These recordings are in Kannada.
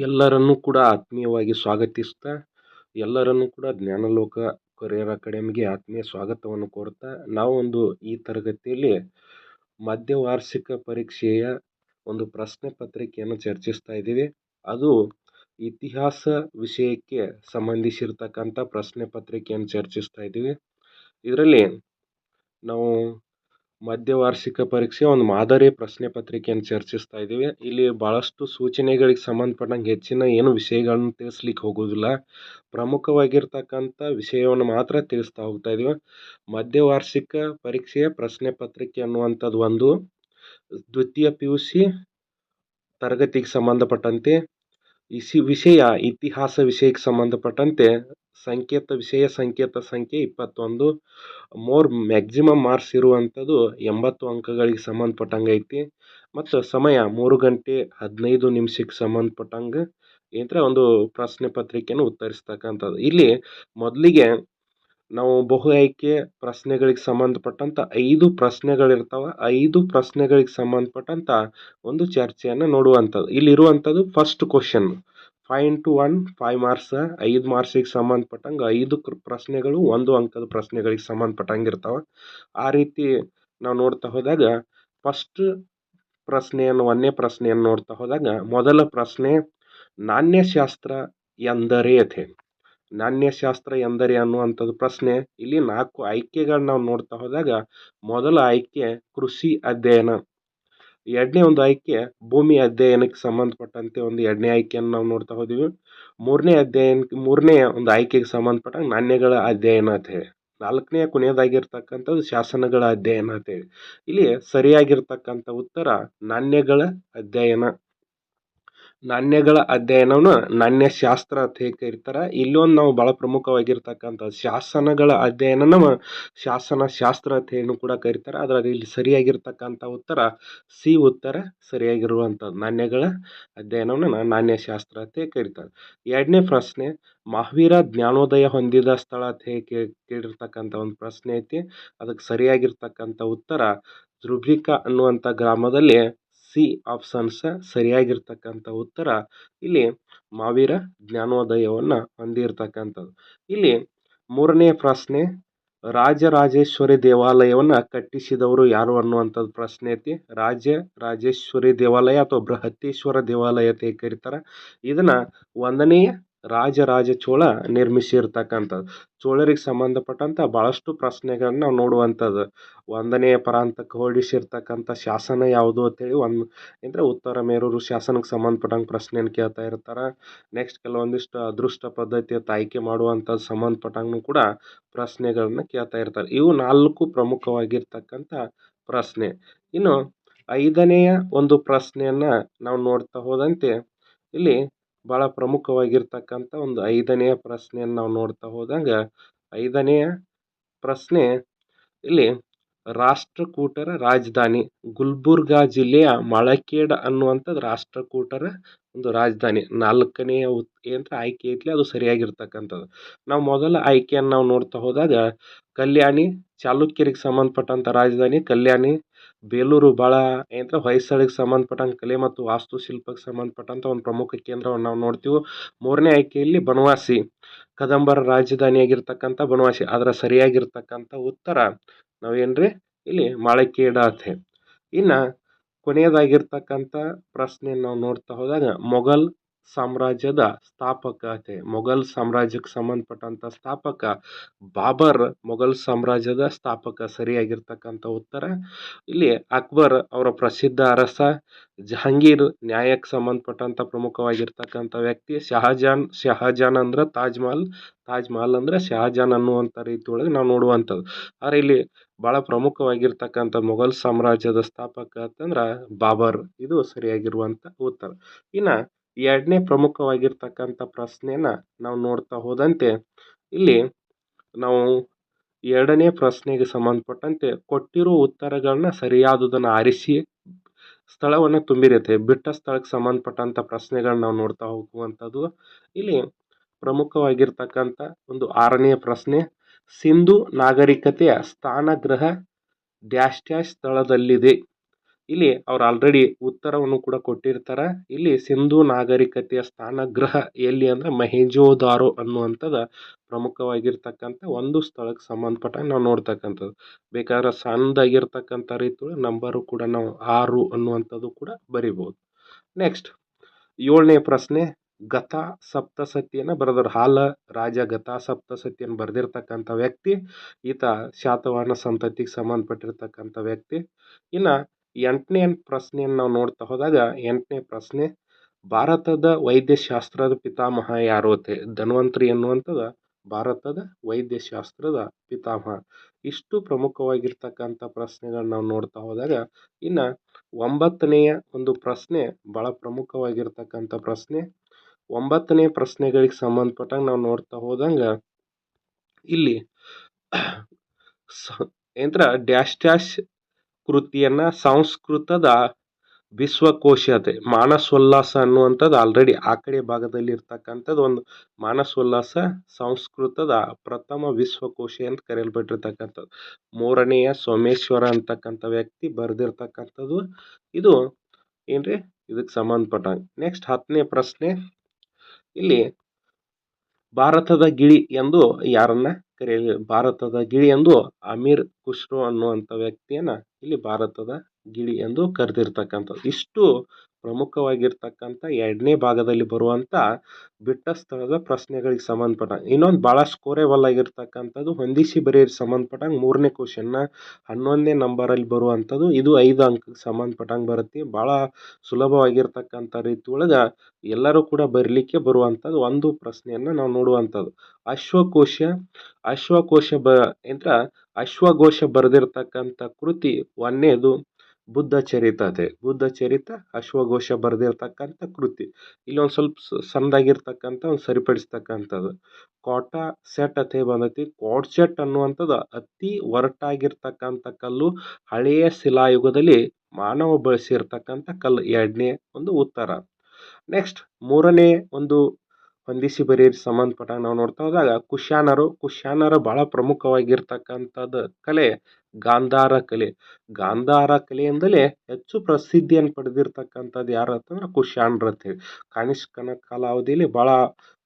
ಎಲ್ಲರನ್ನೂ ಕೂಡ ಆತ್ಮೀಯವಾಗಿ ಸ್ವಾಗತಿಸ್ತಾ, ಎಲ್ಲರನ್ನೂ ಕೂಡ ಜ್ಞಾನಲೋಕ ಕೊರಿಯರ್ ಅಕಾಡೆಮಿಗೆ ಆತ್ಮೀಯ ಸ್ವಾಗತವನ್ನು ಕೋರ್ತಾ ನಾವೊಂದು ಈ ತರಗತಿಯಲ್ಲಿ ಮಧ್ಯವಾರ್ಷಿಕ ಪರೀಕ್ಷೆಯ ಒಂದು ಪ್ರಶ್ನೆ ಪತ್ರಿಕೆಯನ್ನು ಚರ್ಚಿಸ್ತಾ ಇದ್ದೀವಿ. ಅದು ಇತಿಹಾಸ ವಿಷಯಕ್ಕೆ ಸಂಬಂಧಿಸಿರ್ತಕ್ಕಂಥ ಪ್ರಶ್ನೆ ಪತ್ರಿಕೆಯನ್ನು ಚರ್ಚಿಸ್ತಾ ಇದ್ದೀವಿ. ಇದರಲ್ಲಿ ನಾವು ಮಧ್ಯವಾರ್ಷಿಕ ಪರೀಕ್ಷೆ ಒಂದು ಮಾದರಿ ಪ್ರಶ್ನೆ ಪತ್ರಿಕೆಯನ್ನು ಚರ್ಚಿಸ್ತಾ ಇದ್ದೀವಿ. ಇಲ್ಲಿ ಭಾಳಷ್ಟು ಸೂಚನೆಗಳಿಗೆ ಸಂಬಂಧಪಟ್ಟಂಗೆ ಹೆಚ್ಚಿನ ಏನು ವಿಷಯಗಳನ್ನು ತಿಳಿಸ್ಲಿಕ್ಕೆ ಹೋಗೋದಿಲ್ಲ ಪ್ರಮುಖವಾಗಿರ್ತಕ್ಕಂಥ ವಿಷಯವನ್ನು ಮಾತ್ರ ತಿಳಿಸ್ತಾ ಹೋಗ್ತಾ ಇದ್ದೀವಿ. ಮಧ್ಯವಾರ್ಷಿಕ ಪರೀಕ್ಷೆಯ ಪ್ರಶ್ನೆ ಪತ್ರಿಕೆ ಅನ್ನುವಂಥದ್ದು ಒಂದು. ದ್ವಿತೀಯ ಪಿ ಯು ಸಿ ತರಗತಿಗೆ ಸಂಬಂಧಪಟ್ಟಂತೆ ಇಸಿ ವಿಷಯ, ಇತಿಹಾಸ ವಿಷಯಕ್ಕೆ ಸಂಬಂಧಪಟ್ಟಂತೆ ಸಂಕೇತ, ವಿಷಯ ಸಂಕೇತ ಸಂಖ್ಯೆ ಇಪ್ಪತ್ತೊಂದು. ಮೋರ್ ಮ್ಯಾಕ್ಸಿಮಮ್ ಮಾರ್ಕ್ಸ್ ಇರುವಂಥದ್ದು ಎಂಬತ್ತು ಅಂಕಗಳಿಗೆ ಸಂಬಂಧಪಟ್ಟಂಗೆ ಐತಿ. ಮತ್ತು ಸಮಯ ಮೂರು ಗಂಟೆ ಹದಿನೈದು ನಿಮಿಷಕ್ಕೆ ಸಂಬಂಧಪಟ್ಟಂಗೆ ಏನಂದ್ರೆ ಒಂದು ಪ್ರಶ್ನೆ ಪತ್ರಿಕೆಯನ್ನು ಉತ್ತರಿಸ್ತಕ್ಕಂಥದ್ದು. ಇಲ್ಲಿ ಮೊದಲಿಗೆ ನಾವು ಬಹು ಆಯ್ಕೆ ಪ್ರಶ್ನೆಗಳಿಗೆ ಸಂಬಂಧಪಟ್ಟಂಥ ಐದು ಪ್ರಶ್ನೆಗಳಿರ್ತಾವೆ. ಐದು ಪ್ರಶ್ನೆಗಳಿಗೆ ಸಂಬಂಧಪಟ್ಟಂಥ ಒಂದು ಚರ್ಚೆಯನ್ನು ನೋಡುವಂಥದ್ದು. ಇಲ್ಲಿರುವಂಥದ್ದು first question five into one five marks ಐದು ಮಾರ್ಕ್ಸಿಗೆ ಸಂಬಂಧಪಟ್ಟಂಗೆ ಐದು ಪ್ರಶ್ನೆಗಳು ಒಂದು ಅಂಕದ ಪ್ರಶ್ನೆಗಳಿಗೆ ಸಂಬಂಧಪಟ್ಟಂಗೆ ಇರ್ತಾವೆ ಆ ರೀತಿ ನಾವು ನೋಡ್ತಾ ಹೋದಾಗ ಫಸ್ಟ್ ಪ್ರಶ್ನೆಯನ್ನು, ಒಂದನೇ ಪ್ರಶ್ನೆಯನ್ನು ನೋಡ್ತಾ ಹೋದಾಗ ಮೊದಲ ಪ್ರಶ್ನೆ ನಾಣ್ಯಶಾಸ್ತ್ರ ಎಂದರೆ ಯಥೆ ನಾಣ್ಯಶಾಸ್ತ್ರ ಎಂದರೆ ಅನ್ನುವಂಥದ್ದು ಪ್ರಶ್ನೆ. ಇಲ್ಲಿ ನಾಲ್ಕು ಆಯ್ಕೆಗಳನ್ನ ನಾವು ನೋಡ್ತಾ ಹೋದಾಗ ಮೊದಲ ಆಯ್ಕೆ ಕೃಷಿ ಅಧ್ಯಯನ. ಎರಡನೇ ಒಂದು ಆಯ್ಕೆ ಭೂಮಿ ಅಧ್ಯಯನಕ್ಕೆ ಸಂಬಂಧಪಟ್ಟಂತೆ ಒಂದು ಎರಡನೇ ಆಯ್ಕೆಯನ್ನು ನಾವು ನೋಡ್ತಾ ಹೋದೀವಿ. ಮೂರನೇ ಅಧ್ಯಯನ ಮೂರನೇ ಒಂದು ಆಯ್ಕೆಗೆ ಸಂಬಂಧಪಟ್ಟಂಗೆ ನಾಣ್ಯಗಳ ಅಧ್ಯಯನ ಅಂತ ಹೇಳಿ. ನಾಲ್ಕನೇ ಕೊನೆಯದಾಗಿರ್ತಕ್ಕಂಥದ್ದು ಶಾಸನಗಳ ಅಧ್ಯಯನ ಅಂತೇಳಿ ಇಲ್ಲಿ ಸರಿಯಾಗಿರ್ತಕ್ಕಂಥ ಉತ್ತರ ನಾಣ್ಯಗಳ ಅಧ್ಯಯನ. ನಾಣ್ಯಗಳ ಅಧ್ಯಯನವನ್ನು ನಾಣ್ಯಶಾಸ್ತ್ರ ಅಂತ ಹೇಗೆ ಕರೀತಾರೆ. ಇಲ್ಲೊಂದು ನಾವು ಭಾಳ ಪ್ರಮುಖವಾಗಿರ್ತಕ್ಕಂಥ ಶಾಸನಗಳ ಅಧ್ಯಯನನ ಶಾಸನ ಶಾಸ್ತ್ರ ಅಂತ ಹೇಳಿ ಕೂಡ ಕರೀತಾರೆ. ಅದರಲ್ಲಿ ಇಲ್ಲಿ ಸರಿಯಾಗಿರ್ತಕ್ಕಂಥ ಉತ್ತರ, ಸಿ ಉತ್ತರ ಸರಿಯಾಗಿರುವಂಥದ್ದು ನಾಣ್ಯಗಳ ಅಧ್ಯಯನವನ್ನು ನಾಣ್ಯಶಾಸ್ತ್ರ ಅಂತ ಕರೀತಾರೆ. ಎರಡನೇ ಪ್ರಶ್ನೆ, ಮಹಾವೀರ ಜ್ಞಾನೋದಯ ಹೊಂದಿದ ಸ್ಥಳ ಅಂತ ಹೇಗೆ ಕೇಳಿರ್ತಕ್ಕಂಥ ಒಂದು ಪ್ರಶ್ನೆ ಐತಿ. ಅದಕ್ಕೆ ಸರಿಯಾಗಿರ್ತಕ್ಕಂಥ ಉತ್ತರ ಧ್ರುಬ್ರಿಕಾ ಅನ್ನುವಂಥ ಗ್ರಾಮದಲ್ಲಿ ಸಿ ಆಪ್ಷನ್ಸ ಸರಿಯಾಗಿರ್ತಕ್ಕಂಥ ಉತ್ತರ ಇಲ್ಲಿ ಮಾವೀರ ಜ್ಞಾನೋದಯವನ್ನು ಹೊಂದಿರತಕ್ಕಂಥದ್ದು. ಇಲ್ಲಿ ಮೂರನೇ ಪ್ರಶ್ನೆ, ರಾಜರಾಜೇಶ್ವರಿ ದೇವಾಲಯವನ್ನು ಕಟ್ಟಿಸಿದವರು ಯಾರು ಅನ್ನುವಂಥದ್ದು ಪ್ರಶ್ನೆ ಐತಿ. ರಾಜ ರಾಜೇಶ್ವರಿ ದೇವಾಲಯ ಅಥವಾ ಬೃಹತ್ತೇಶ್ವರ ದೇವಾಲಯ ಅಂತ ಕರೀತಾರೆ? ಇದನ್ನು ಒಂದನೆಯ ರಾಜರಾಜ ಚೋಳ ನಿರ್ಮಿಸಿರ್ತಕ್ಕಂಥದ್ದು. ಚೋಳರಿಗೆ ಸಂಬಂಧಪಟ್ಟಂಥ ಭಾಳಷ್ಟು ಪ್ರಶ್ನೆಗಳನ್ನ ನಾವು ನೋಡುವಂಥದ್ದು. ಒಂದನೇ ಪ್ರಾಂತಕ್ಕೆ ಹೋಲಿಸಿರ್ತಕ್ಕಂಥ ಶಾಸನ ಯಾವುದು ಅಂತೇಳಿ ಒಂದು, ಅಂದರೆ ಉತ್ತರ ಮೇರೂರು ಶಾಸನಕ್ಕೆ ಸಂಬಂಧಪಟ್ಟಂಗೆ ಪ್ರಶ್ನೆಯನ್ನು ಕೇಳ್ತಾ ಇರ್ತಾರೆ. ನೆಕ್ಸ್ಟ್ ಕೆಲವೊಂದಿಷ್ಟು ಅದೃಷ್ಟ ಪದ್ಧತಿ ಅಂತ ಆಯ್ಕೆ ಮಾಡುವಂಥದ್ದು ಸಂಬಂಧಪಟ್ಟಂಗೂ ಕೂಡ ಪ್ರಶ್ನೆಗಳನ್ನ ಕೇಳ್ತಾ ಇರ್ತಾರೆ. ಇವು ನಾಲ್ಕು ಪ್ರಮುಖವಾಗಿರ್ತಕ್ಕಂಥ ಪ್ರಶ್ನೆ. ಇನ್ನು ಐದನೆಯ ಒಂದು ಪ್ರಶ್ನೆಯನ್ನು ನಾವು ನೋಡ್ತಾ ಹೋದಂತೆ, ಇಲ್ಲಿ ಭಾಳ ಪ್ರಮುಖವಾಗಿರ್ತಕ್ಕಂಥ ಒಂದು ಐದನೆಯ ಪ್ರಶ್ನೆಯನ್ನು ನಾವು ನೋಡ್ತಾ ಹೋದಾಗ, ಐದನೆಯ ಪ್ರಶ್ನೆ ಇಲ್ಲಿ ರಾಷ್ಟ್ರಕೂಟರ ರಾಜಧಾನಿ ಗುಲ್ಬರ್ಗಾ ಜಿಲ್ಲೆಯ ಮಳಕೇಡ ಅನ್ನುವಂಥದ್ದು ರಾಷ್ಟ್ರಕೂಟರ ಒಂದು ರಾಜಧಾನಿ. ನಾಲ್ಕನೆಯ ಉತ್ ಅಂತ ಆಯ್ಕೆ ಐತಿ ಅದು ಸರಿಯಾಗಿರ್ತಕ್ಕಂಥದ್ದು. ನಾವು ಮೊದಲ ಆಯ್ಕೆಯನ್ನು ನಾವು ನೋಡ್ತಾ ಹೋದಾಗ, ಕಲ್ಯಾಣಿ ಚಾಲುಕ್ಯರಿಗೆ ಸಂಬಂಧಪಟ್ಟಂಥ ರಾಜಧಾನಿ ಕಲ್ಯಾಣಿ ಬೇಲೂರು ಭಾಳ ಏನಂದ್ರೆ ಹೊಯ್ಸಳಿಗೆ ಸಂಬಂಧಪಟ್ಟಂಗೆ ಕಲೆ ಮತ್ತು ವಾಸ್ತುಶಿಲ್ಪಕ್ಕೆ ಸಂಬಂಧಪಟ್ಟಂಥ ಒಂದು ಪ್ರಮುಖ ಕೇಂದ್ರವನ್ನು ನಾವು ನೋಡ್ತೀವಿ, ಮೂರನೇ ಆಯ್ಕೆಯಲ್ಲಿ ಬನವಾಸಿ. ಕದಂಬರ ರಾಜಧಾನಿಯಾಗಿರ್ತಕ್ಕಂಥ ಬನವಾಸಿ. ಅದರ ಸರಿಯಾಗಿರ್ತಕ್ಕಂಥ ಉತ್ತರ ನಾವೇನ್ರಿ? ಇಲ್ಲಿ ಮಾಳಖೇಡ ಅಂತ ಇನ್ನು ಕೊನೆಯದಾಗಿರ್ತಕ್ಕಂಥ ಪ್ರಶ್ನೆಯನ್ನು ನಾವು ನೋಡ್ತಾ ಹೋದಾಗ, ಮೊಘಲ್ ಸಾಮ್ರಾಜ್ಯದ ಸ್ಥಾಪಕ ಅಂತ. ಮೊಘಲ್ ಸಾಮ್ರಾಜ್ಯಕ್ಕೆ ಸಂಬಂಧಪಟ್ಟಂಥ ಸ್ಥಾಪಕ ಬಾಬರ್ ಮೊಘಲ್ ಸಾಮ್ರಾಜ್ಯದ ಸ್ಥಾಪಕ ಸರಿಯಾಗಿರ್ತಕ್ಕಂಥ ಉತ್ತರ. ಇಲ್ಲಿ ಅಕ್ಬರ್ ಅವರ ಪ್ರಸಿದ್ಧ ಅರಸ, ಜಹಾಂಗೀರ್ ನ್ಯಾಯಕ್ಕೆ ಸಂಬಂಧಪಟ್ಟಂಥ ಪ್ರಮುಖವಾಗಿರ್ತಕ್ಕಂಥ ವ್ಯಕ್ತಿ ಶಹಜಾನ್ ಶಹಜಾನ್ ಅಂದ್ರೆ ತಾಜ್ ಮಹಲ್ ತಾಜ್ ಮಹಲ್ ಅಂದರೆ ಶಹಜಾನ್ ಅನ್ನುವಂಥ ಒಳಗೆ ನಾವು ನೋಡುವಂಥದ್ದು. ಆದರೆ ಇಲ್ಲಿ ಭಾಳ ಪ್ರಮುಖವಾಗಿರ್ತಕ್ಕಂಥ ಮೊಘಲ್ ಸಾಮ್ರಾಜ್ಯದ ಸ್ಥಾಪಕ ಅಂತಂದ್ರೆ ಬಾಬರ್. ಇದು ಸರಿಯಾಗಿರುವಂಥ ಉತ್ತರ. ಇನ್ನು ಎರಡನೇ ಪ್ರಮುಖವಾಗಿರ್ತಕ್ಕಂಥ ಪ್ರಶ್ನೆನ ನಾವು ನೋಡ್ತಾ ಹೋದಂತೆ ಇಲ್ಲಿ ನಾವು ಎರಡನೇ ಪ್ರಶ್ನೆಗೆ ಸಂಬಂಧಪಟ್ಟಂತೆ ಕೊಟ್ಟಿರೋ ಉತ್ತರಗಳನ್ನ ಸರಿಯಾದುದನ್ನು ಆರಿಸಿ ಸ್ಥಳವನ್ನು ತುಂಬಿರುತ್ತೆ. ಬಿಟ್ಟ ಸ್ಥಳಕ್ಕೆ ಸಂಬಂಧಪಟ್ಟಂಥ ಪ್ರಶ್ನೆಗಳನ್ನ ನಾವು ನೋಡ್ತಾ ಹೋಗುವಂಥದ್ದು. ಇಲ್ಲಿ ಪ್ರಮುಖವಾಗಿರ್ತಕ್ಕಂಥ ಒಂದು ಆರನೆಯ ಪ್ರಶ್ನೆ, ಸಿಂಧು ನಾಗರಿಕತೆಯ ಸ್ಥಾನಗ್ರಹ ಡ್ಯಾಶ್ ಡ್ಯಾಶ್ ಸ್ಥಳದಲ್ಲಿದೆ. ಇಲ್ಲಿ ಅವ್ರು ಆಲ್ರೆಡಿ ಉತ್ತರವನ್ನು ಕೂಡ ಕೊಟ್ಟಿರ್ತಾರ. ಇಲ್ಲಿ ಸಿಂಧೂ ನಾಗರಿಕತೆಯ ಸ್ಥಾನಗ್ರಹ ಎಲ್ಲಿ ಅಂದ್ರೆ ಮಹೇಂಜೋದಾರೋ ಅನ್ನುವಂಥದ್ದು ಪ್ರಮುಖವಾಗಿರ್ತಕ್ಕಂಥ ಒಂದು ಸ್ಥಳಕ್ಕೆ ಸಂಬಂಧಪಟ್ಟ ನಾವು ನೋಡ್ತಕ್ಕಂಥದ್ದು. ಬೇಕಾದ್ರೆ ಸಣ್ಣದಾಗಿರ್ತಕ್ಕಂಥ ರೀತಿ ನಂಬರು ಕೂಡ ನಾವು ಆರು ಅನ್ನುವಂಥದ್ದು ಕೂಡ ಬರಿಬೋದು. ನೆಕ್ಸ್ಟ್ ಏಳನೇ ಪ್ರಶ್ನೆ, ಗತಾ ಸಪ್ತಸತಿಯನ್ನು ಬರೆದ್ರು ಹಾಲ ರಾಜ ಗತಾ ಸಪ್ತಸತಿಯನ್ನು ಬರೆದಿರ್ತಕ್ಕಂಥ ವ್ಯಕ್ತಿ, ಈತ ಶಾತವಾಹನ ಸಂತತಿಗೆ ಸಂಬಂಧಪಟ್ಟಿರ್ತಕ್ಕಂಥ ವ್ಯಕ್ತಿ. ಇನ್ನು ಎಂಟನೇ ಪ್ರಶ್ನೆಯನ್ನು ನಾವು ನೋಡ್ತಾ ಹೋದಾಗ, ಎಂಟನೇ ಪ್ರಶ್ನೆ, ಭಾರತದ ವೈದ್ಯಶಾಸ್ತ್ರದ ಪಿತಾಮಹ ಯಾರು ಅಂತ? ಧನ್ವಂತರಿ ಭಾರತದ ವೈದ್ಯಶಾಸ್ತ್ರದ ಪಿತಾಮಹ. ಇಷ್ಟು ಪ್ರಮುಖವಾಗಿರ್ತಕ್ಕಂಥ ಪ್ರಶ್ನೆಗಳನ್ನ ನಾವು ನೋಡ್ತಾ ಹೋದಾಗ, ಇನ್ನು ಒಂಬತ್ತನೆಯ ಒಂದು ಪ್ರಶ್ನೆ ಭಾಳ ಪ್ರಮುಖವಾಗಿರ್ತಕ್ಕಂಥ ಪ್ರಶ್ನೆ. ಒಂಬತ್ತನೇ ಪ್ರಶ್ನೆಗಳಿಗೆ ಸಂಬಂಧಪಟ್ಟಂಗೆ ನಾವು ನೋಡ್ತಾ ಹೋದಂಗೆ, ಇಲ್ಲಿ ಸ ಡ್ಯಾಶ್ ಡ್ಯಾಶ್ ಕೃತಿಯನ್ನು ಸಂಸ್ಕೃತದ ವಿಶ್ವಕೋಶತೆ, ಮಾನಸೋಲ್ಲಾಸ ಅನ್ನುವಂಥದ್ದು ಆಲ್ರೆಡಿ ಆ ಕಡೆ ಭಾಗದಲ್ಲಿ ಇರ್ತಕ್ಕಂಥದ್ದು ಒಂದು ಮಾನಸೋಲ್ಲಾಸ ಸಂಸ್ಕೃತದ ಪ್ರಥಮ ವಿಶ್ವಕೋಶ ಅಂತ ಕರೆಯಲ್ಪಟ್ಟಿರ್ತಕ್ಕಂಥದ್ದು. ಮೂರನೆಯ ಸೋಮೇಶ್ವರ ಅಂತಕ್ಕಂಥ ವ್ಯಕ್ತಿ ಬರೆದಿರ್ತಕ್ಕಂಥದ್ದು. ಇದು ಏನ್ರಿ? ಇದಕ್ಕೆ ಸಂಬಂಧಪಟ್ಟಂಗೆ. ನೆಕ್ಸ್ಟ್ ಹತ್ತನೇ ಪ್ರಶ್ನೆ. ಇಲ್ಲಿ ಭಾರತದ ಗಿಳಿ ಎಂದು ಯಾರನ್ನ ಕರೆಯ ಭಾರತದ ಗಿಳಿ ಎಂದು ಅಮೀರ್ ಖುಷ್ರೋ ಅನ್ನುವಂಥ ವ್ಯಕ್ತಿಯನ್ನ ಇಲ್ಲಿ ಭಾರತದ ಗಿಳಿ ಎಂದು ಕರೆದಿರ್ತಕ್ಕಂಥದ್ದು. ಇಷ್ಟು ಪ್ರಮುಖವಾಗಿರ್ತಕ್ಕಂಥ ಎರಡನೇ ಭಾಗದಲ್ಲಿ ಬರುವಂಥ ಬಿಟ್ಟ ಸ್ಥಳದ ಪ್ರಶ್ನೆಗಳಿಗೆ ಸಂಬಂಧಪಟ್ಟಂಗೆ ಇನ್ನೊಂದು ಭಾಳ ಸ್ಕೋರೇಬಲ್ ಆಗಿರ್ತಕ್ಕಂಥದ್ದು ಹೊಂದಿಸಿ ಬರೆಯಿರಿ ಸಂಬಂಧಪಟ್ಟಂಗೆ ಮೂರನೇ ಕ್ವಶನ್ನ ಹನ್ನೊಂದನೇ ನಂಬರಲ್ಲಿ ಬರುವಂಥದ್ದು ಇದು ಐದು ಅಂಕಕ್ಕೆ ಸಂಬಂಧಪಟ್ಟಂಗೆ ಬರುತ್ತೆ. ಭಾಳ ಸುಲಭವಾಗಿರ್ತಕ್ಕಂಥ ರೀತಿ ಒಳಗೆ ಎಲ್ಲರೂ ಕೂಡ ಬರಲಿಕ್ಕೆ ಬರುವಂಥದ್ದು ಒಂದು ಪ್ರಶ್ನೆಯನ್ನು ನಾವು ನೋಡುವಂಥದ್ದು. ಅಶ್ವಕೋಶ ಅಶ್ವಕೋಶ ಬ ಅಂದ್ರೆ ಅಶ್ವಘೋಷ ಬರೆದಿರ್ತಕ್ಕಂಥ ಕೃತಿ ಒಂದನೇದು ಬುದ್ಧ ಚರಿತತೆ ಬುದ್ಧ ಚರಿತ, ಅಶ್ವಘೋಷ ಬರೆದಿರ್ತಕ್ಕಂಥ ಕೃತಿ. ಇಲ್ಲೊಂದು ಸ್ವಲ್ಪ ಸಣ್ಣದಾಗಿರ್ತಕ್ಕಂಥ, ಒಂದು ಸರಿಪಡಿಸ್ತಕ್ಕಂಥದ್ದು. ಕೋಟ, ಸೆಟ್ ಅತೆ ಬಂದೈತಿ. ಕೋಟ್, ಸೆಟ್ ಅನ್ನುವಂಥದ್ದು ಅತಿ ಒರಟಾಗಿರ್ತಕ್ಕಂಥ ಕಲ್ಲು. ಹಳೆಯ ಶಿಲಾಯುಗದಲ್ಲಿ ಮಾನವ ಬಳಸಿರ್ತಕ್ಕಂಥ ಕಲ್ಲು. ಎರಡನೇ ಒಂದು ಉತ್ತರ. ನೆಕ್ಸ್ಟ್, ಮೂರನೇ ಒಂದು ಹೊಂದಿಸಿ ಬರೀ ಸಂಬಂಧಪಟ್ಟಾಗ ನಾವು ನೋಡ್ತಾ ಹೋದಾಗ ಕುಶಾನರು ಕುಶಾನರು ಭಾಳ ಪ್ರಮುಖವಾಗಿರ್ತಕ್ಕಂಥದ್ದು ಕಲೆ. ಗಾಂಧಾರ ಕಲೆ. ಗಾಂಧಾರ ಕಲೆಯಿಂದಲೇ ಹೆಚ್ಚು ಪ್ರಸಿದ್ಧಿಯನ್ನು ಪಡೆದಿರ್ತಕ್ಕಂಥದ್ದು ಯಾರು ಅಂತಂದ್ರೆ ಅಂತ ಅಂತೇಳಿ ಕನಿಷ್ಕನ ಕಾಲಾವಧಿಯಲ್ಲಿ ಭಾಳ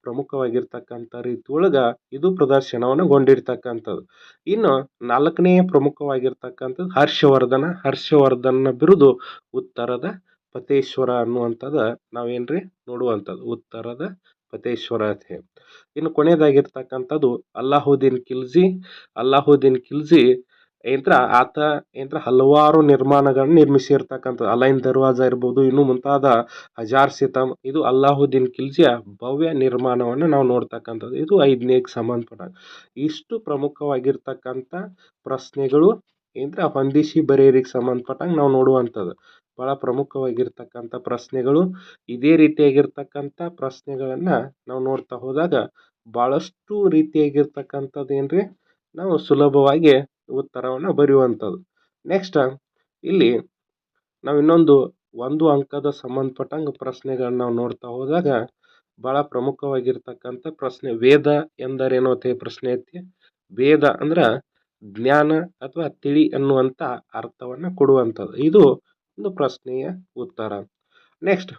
ಪ್ರಮುಖವಾಗಿರ್ತಕ್ಕಂಥ ರೀತಿ ಒಳಗೆ ಇದು ಪ್ರದರ್ಶನವನ್ನು ಗೊಂಡಿರ್ತಕ್ಕಂಥದ್ದು. ಇನ್ನು ನಾಲ್ಕನೇ ಪ್ರಮುಖವಾಗಿರ್ತಕ್ಕಂಥದ್ದು ಹರ್ಷವರ್ಧನ. ಹರ್ಷವರ್ಧನ ಬಿರುದು ಉತ್ತರದ ಪತೇಶ್ವರ ಅನ್ನುವಂಥದ್ದು ನಾವೇನ್ರಿ? ನೋಡುವಂಥದ್ದು ಉತ್ತರದ ಪತೇಶ್ವರ ಅಂತ ಇನ್ನು ಕೊನೆಯದಾಗಿರ್ತಕ್ಕಂಥದ್ದು ಅಲ್ಲಾಹುದ್ದೀನ್ ಖಿಲ್ಜಿ. ಅಲ್ಲಾಹುದ್ದೀನ್ ಖಿಲ್ಜಿ ಏನಂತ್ರ ಆತ ಏನಂತ್ರ ಹಲವಾರು ನಿರ್ಮಾಣಗಳನ್ನ ನಿರ್ಮಿಸಿರ್ತಕ್ಕಂಥದ್ದು ಅಲೈನ್ ದರ್ವಾಜ ಇರ್ಬೋದು, ಇನ್ನು ಮುಂತಾದ ಹಜಾರ್ ಸಿತಮ್, ಇದು ಅಲ್ಲಾಹುದ್ದೀನ್ ಖಿಲ್ಜಿಯ ಭವ್ಯ ನಿರ್ಮಾಣವನ್ನು ನಾವು ನೋಡ್ತಕ್ಕಂಥದ್ದು. ಇದು ಐದನೇಗೆ ಸಂಬಂಧಪಟ್ಟ ಇಷ್ಟು ಪ್ರಮುಖವಾಗಿರ್ತಕ್ಕಂಥ ಪ್ರಶ್ನೆಗಳು ಏನಂದ್ರೆ ಹೊಂದಿಸಿ ಬರೆಯರಿಗೆ ಸಂಬಂಧಪಟ್ಟಂಗೆ ನಾವು ನೋಡುವಂಥದ್ದು. ಭಾಳ ಪ್ರಮುಖವಾಗಿರ್ತಕ್ಕಂಥ ಪ್ರಶ್ನೆಗಳು. ಇದೇ ರೀತಿಯಾಗಿರ್ತಕ್ಕಂಥ ಪ್ರಶ್ನೆಗಳನ್ನು ನಾವು ನೋಡ್ತಾ ಹೋದಾಗ ಭಾಳಷ್ಟು ರೀತಿಯಾಗಿರ್ತಕ್ಕಂಥದ್ದು ಏನ್ರಿ? ನಾವು ಸುಲಭವಾಗಿ ಉತ್ತರವನ್ನು ಬರೆಯುವಂಥದ್ದು. ನೆಕ್ಸ್ಟ್ ಇಲ್ಲಿ ನಾವು ಇನ್ನೊಂದು ಒಂದು ಅಂಕದ ಸಂಬಂಧಪಟ್ಟಂಗೆ ಪ್ರಶ್ನೆಗಳನ್ನ ನಾವು ನೋಡ್ತಾ ಹೋದಾಗ ಭಾಳ ಪ್ರಮುಖವಾಗಿರ್ತಕ್ಕಂಥ ಪ್ರಶ್ನೆ ವೇದ ಎಂದರೇನು ಅಂತ ಪ್ರಶ್ನೆ ಐತಿ. ವೇದ ಅಂದ್ರೆ ಜ್ಞಾನ ಅಥವಾ ತಿಳಿ ಅನ್ನುವಂಥ ಅರ್ಥವನ್ನು ಕೊಡುವಂಥದ್ದು. ಇದು ಒಂದು ಪ್ರಶ್ನೆಯ ಉತ್ತರ. ನೆಕ್ಸ್ಟ್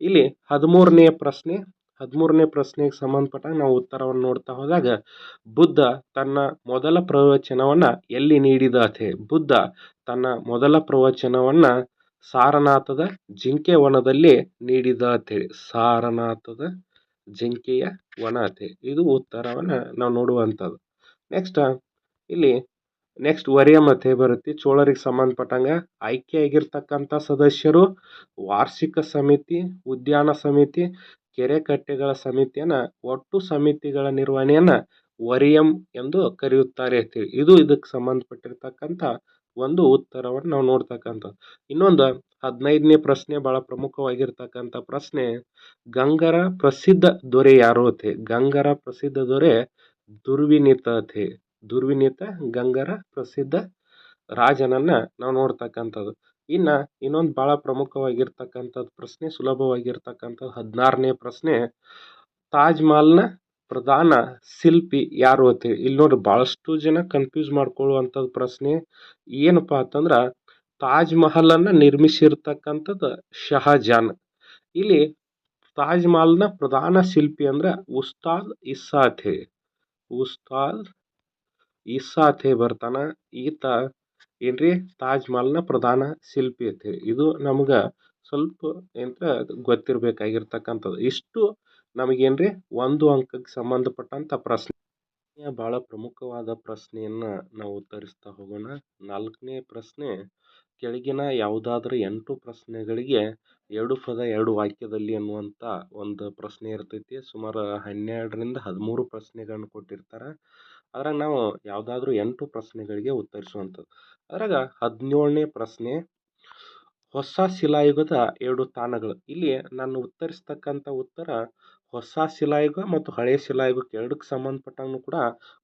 ಇಲ್ಲಿ ಹದಿಮೂರನೆಯ ಪ್ರಶ್ನೆ ಹದಿಮೂರನೇ ಪ್ರಶ್ನೆಗೆ ಸಂಬಂಧಪಟ್ಟಾಗ ನಾವು ಉತ್ತರವನ್ನು ನೋಡ್ತಾ ಹೋದಾಗ, ಬುದ್ಧ ತನ್ನ ಮೊದಲ ಪ್ರವಚನವನ್ನು ಎಲ್ಲಿ ನೀಡಿದ ಅಥೆ ಬುದ್ಧ ತನ್ನ ಮೊದಲ ಪ್ರವಚನವನ್ನು ಸಾರನಾಥದ ಜಿಂಕೆ ವನದಲ್ಲಿ ನೀಡಿದ ಅಂತೇಳಿ ಸಾರನಾಥದ ಜಿಂಕೆಯ ವನ ಅತೆ? ಇದು ಉತ್ತರವನ್ನು ನಾವು ನೋಡುವಂಥದ್ದು. ನೆಕ್ಸ್ಟ್ ಇಲ್ಲಿ ನೆಕ್ಸ್ಟ್ ವರಿಯಮತೆ ಬರುತ್ತೆ. ಚೋಳರಿಗೆ ಸಂಬಂಧಪಟ್ಟಂಗೆ ಆಯ್ಕೆಯಾಗಿರ್ತಕ್ಕಂಥ ಸದಸ್ಯರು ವಾರ್ಷಿಕ ಸಮಿತಿ, ಉದ್ಯಾನ ಸಮಿತಿ ಕೆರೆ ಕಟ್ಟೆಗಳ ಸಮಿತಿಯನ್ನು ಒಟ್ಟು ಸಮಿತಿಗಳ ನಿರ್ವಹಣೆಯನ್ನು ವರಿಯಂ ಎಂದು ಕರೆಯುತ್ತಾರೆ ಅಂತೇಳಿ ಇದು ಇದಕ್ಕೆ ಸಂಬಂಧಪಟ್ಟಿರ್ತಕ್ಕಂಥ ಒಂದು ಉತ್ತರವನ್ನು ನಾವು ನೋಡ್ತಕ್ಕಂಥದ್ದು. ಇನ್ನೊಂದು ಹದಿನೈದನೇ ಪ್ರಶ್ನೆ ಭಾಳ ಪ್ರಮುಖವಾಗಿರ್ತಕ್ಕಂಥ ಪ್ರಶ್ನೆ, ಗಂಗರ ಪ್ರಸಿದ್ಧ ದೊರೆ ಯಾರು ಅತೆ? ಗಂಗರ ಪ್ರಸಿದ್ಧ ದೊರೆ ದುರ್ವಿನೀತ ಅತೆ. ದುರ್ವಿನೀತ ಗಂಗರ ಪ್ರಸಿದ್ಧ ರಾಜನನ್ನು ನಾವು ನೋಡ್ತಕ್ಕಂಥದ್ದು. ಇನ್ನು ಇನ್ನೊಂದು ಭಾಳ ಪ್ರಮುಖವಾಗಿರ್ತಕ್ಕಂಥದ್ದು ಪ್ರಶ್ನೆ ಸುಲಭವಾಗಿರ್ತಕ್ಕಂಥದ್ದು ಹದಿನಾರನೇ ಪ್ರಶ್ನೆ, ತಾಜ್ ಮಹಲ್ನ ಪ್ರಧಾನ ಶಿಲ್ಪಿ ಯಾರು ಅಂತೇಳಿ ಇಲ್ಲಿ ನೋಡ್ರಿ ಭಾಳಷ್ಟು ಜನ ಕನ್ಫ್ಯೂಸ್ ಮಾಡ್ಕೊಳ್ಳುವಂಥದ್ದು ಪ್ರಶ್ನೆ ಏನಪ್ಪ ಅಂತಂದ್ರೆ, ತಾಜ್ ಮಹಲನ್ನು ನಿರ್ಮಿಸಿರ್ತಕ್ಕಂಥದ್ದು ಶಹಜಾನ್. ಇಲ್ಲಿ ತಾಜ್ ಮಹಲ್ನ ಪ್ರಧಾನ ಶಿಲ್ಪಿ ಅಂದ್ರೆ ಉಸ್ತಾದ್ ಇಸ್ಸಾಥೆ. ಉಸ್ತಾದ್ ಇಸ್ಸಾಥೆ ಬರ್ತಾನ. ಈತ ಏನ್ರಿ? ತಾಜ್ ಮಹಲ್ನ ಪ್ರಧಾನ ಶಿಲ್ಪಿ ಐತಿ ಇದು ನಮ್ಗೆ ಸ್ವಲ್ಪ ಎಂತ ಗೊತ್ತಿರಬೇಕಾಗಿರ್ತಕ್ಕಂಥದ್ದು. ಇಷ್ಟು ನಮಗೇನ್ರಿ? ಒಂದು ಅಂಕಕ್ಕೆ ಸಂಬಂಧಪಟ್ಟಂಥ ಪ್ರಶ್ನೆ. ಭಾಳ ಪ್ರಮುಖವಾದ ಪ್ರಶ್ನೆಯನ್ನು ನಾವು ಉತ್ತರಿಸ್ತಾ ಹೋಗೋಣ. ನಾಲ್ಕನೇ ಪ್ರಶ್ನೆ, ಕೆಳಗಿನ ಯಾವುದಾದ್ರೂ ಎಂಟು ಪ್ರಶ್ನೆಗಳಿಗೆ ಎರಡು ಪದ, ಎರಡು ವಾಕ್ಯದಲ್ಲಿ ಅನ್ನುವಂಥ ಒಂದು ಪ್ರಶ್ನೆ ಇರ್ತೈತಿ. ಸುಮಾರು ಹನ್ನೆರಡರಿಂದ ಹದಿಮೂರು ಪ್ರಶ್ನೆಗಳನ್ನು ಕೊಟ್ಟಿರ್ತಾರೆ. ಅದ್ರಾಗ ನಾವು ಯಾವುದಾದ್ರೂ ಎಂಟು ಪ್ರಶ್ನೆಗಳಿಗೆ ಉತ್ತರಿಸುವಂಥದ್ದು. ಅದ್ರಾಗ ಹದಿನೇಳನೇ ಪ್ರಶ್ನೆ, ಹೊಸ ಶಿಲಾಯುಗದ ಎರಡು ತಾಣಗಳು. ಇಲ್ಲಿ ನಾನು ಉತ್ತರಿಸ್ತಕ್ಕಂಥ ಉತ್ತರ ಹೊಸ ಶಿಲಾಯುಗ ಮತ್ತು ಹಳೆಯ ಶಿಲಾಯುಗಕ್ಕೆ ಎರಡಕ್ಕೆ ಸಂಬಂಧಪಟ್ಟಂಗೂ ಕೂಡ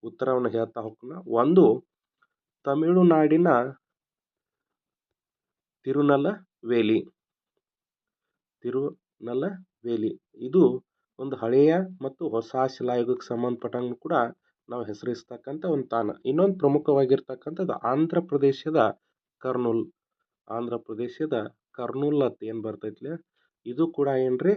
ಉತ್ತರವನ್ನು ಹೇಳ್ತಾ ಹೋಗ್ತೀನಿ. ಒಂದು, ತಮಿಳುನಾಡಿನ ತಿರುನಲವೇಲಿ. ತಿರುನಲವೇಲಿ. ಇದು ಒಂದು ಹಳೆಯ ಮತ್ತು ಹೊಸ ಶಿಲಾಯುಗಕ್ಕೆ ಸಂಬಂಧಪಟ್ಟಂಗೂ ಕೂಡ ನಾವು ಹೆಸರಿಸ್ತಕ್ಕಂಥ ಒಂದು ತಾಣ. ಇನ್ನೊಂದು ಪ್ರಮುಖವಾಗಿರ್ತಕ್ಕಂಥದ್ದು ಆಂಧ್ರ ಪ್ರದೇಶದ ಕರ್ನೂಲ್. ಆಂಧ್ರ ಪ್ರದೇಶದ ಕರ್ನೂಲ್ ಅಂತ ಏನು ಬರ್ತೈತಿಲ್ಲ ಇದು ಕೂಡ ಏನ್ರಿ?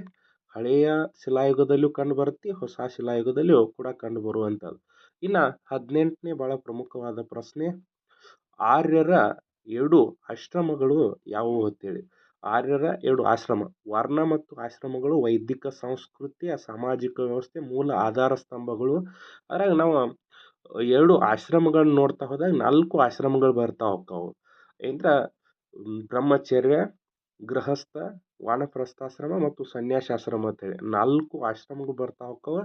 ಹಳೆಯ ಶಿಲಾಯುಗದಲ್ಲೂ ಕಂಡು ಬರುತ್ತೆ, ಹೊಸ ಶಿಲಾಯುಗದಲ್ಲೂ ಕೂಡ ಕಂಡು ಬರುವಂಥದ್ದು. ಇನ್ನು ಹದಿನೆಂಟನೇ ಭಾಳ ಪ್ರಮುಖವಾದ ಪ್ರಶ್ನೆ, ಆರ್ಯರ ಎರಡು ಆಶ್ರಮಗಳು ಯಾವುವು ಅಂತೇಳಿ. ಆರ್ಯರ ಎರಡು ಆಶ್ರಮ. ವರ್ಣ ಮತ್ತು ಆಶ್ರಮಗಳು ವೈದಿಕ ಸಂಸ್ಕೃತಿಯ ಸಾಮಾಜಿಕ ವ್ಯವಸ್ಥೆ, ಮೂಲ ಆಧಾರ ಸ್ತಂಭಗಳು. ಅದ್ರಾಗ ನಾವು ಎರಡು ಆಶ್ರಮಗಳನ್ನ ನೋಡ್ತಾ ಹೋದಾಗ ನಾಲ್ಕು ಆಶ್ರಮಗಳು ಬರ್ತಾ ಹೋಗ್ತಾವೆ. ಅಂದ್ರೆ ಬ್ರಹ್ಮಚರ್ಯ, ಗೃಹಸ್ಥ ವಾನಪ್ರಸ್ಥಾಶ್ರಮ ಮತ್ತು ಸನ್ಯಾಸಾಶ್ರಮ ಅಂತೇಳಿ ನಾಲ್ಕು ಆಶ್ರಮಗಳು ಬರ್ತಾ ಹೋಗ್ತಾವ